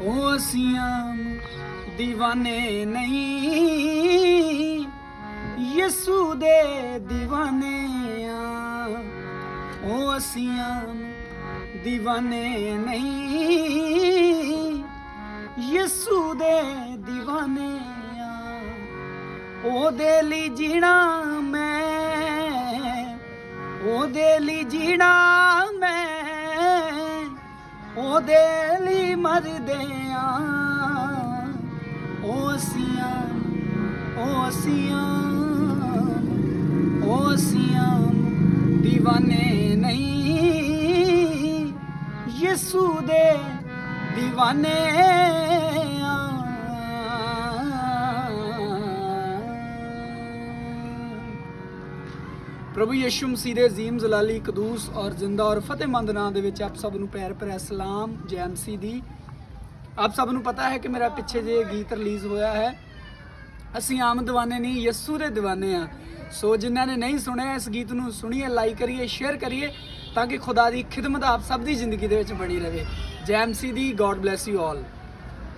ਉਹ ਅਸੀਂ ਆਮ دیਵਾਨੇ ਨਹੀਂ, ਯਿਸੂ ਦੇ دیਵਾਨੇ ਆ ਉਹ دیਵਾਨੇ ਨਹੀਂ, ਯਿਸੂ ਦੇ دیਵਾਨੇ ਆ ਉਹਦੇ ਲਈ ਜੀਣਾ ਮੈਂ, ਉਹਦੇ ਲਈ ਜੀਣਾ ਉਹਦੇ ਲਈ ਮਰਦੇ ਆ। ਓਸੀਆਂ ਓਸੀਆਂ ਓਸੀਆਂ دیਵਾਨੇ ਨਹੀਂ। ਯਿਸੂ ਦੇ دیਵਾਨੇ ਆ। ਪ੍ਰਭੂ ਯਿਸੂ ਮਸੀਹ ਦੇ ਜ਼ੀਮ ਜ਼ਲਾਲੀ ਕਦੂਸ ਔਰ ਜ਼ਿੰਦਾ ਔਰ ਫਤਿਹਮੰਦ ਨਾਮ ਦੇ ਵਿੱਚ ਆਪ ਸਭ ਨੂੰ ਪਿਆਰ ਭਰਿਆ ਸਲਾਮ ਜੈ ਜੈਮਸੀ ਦੀ। ਆਪ ਸਭ ਨੂੰ ਪਤਾ ਹੈ ਕਿ ਮੇਰਾ ਪਿੱਛੇ ਜੇ ਗੀਤ ਰਿਲੀਜ਼ ਹੋਇਆ ਹੈ। ਅਸੀਂ ਆਮ دیਵਾਨੇ ਨਹੀਂ, ਯਿਸੂ ਦੇ دیਵਾਨੇ ਆ ਸੋ ਜਿਨ੍ਹਾਂ ਨੇ ਨਹੀਂ ਸੁਣਿਆ, ਇਸ ਗੀਤ ਨੂੰ ਸੁਣੀਏ, ਲਾਈਕ ਕਰੀਏ, ਸ਼ੇਅਰ ਕਰੀਏ ਤਾਂ ਕਿ ਖੁਦਾ ਦੀ ਖਿਦਮਤ ਆਪ ਸਭ ਦੀ ਜ਼ਿੰਦਗੀ ਦੇ ਵਿੱਚ ਬਣੀ ਰਹੇ। ਜੈ ਜੈਮਸੀ ਦੀ ਗੋਡ ਬlesਸ ਯੂ ਆਲ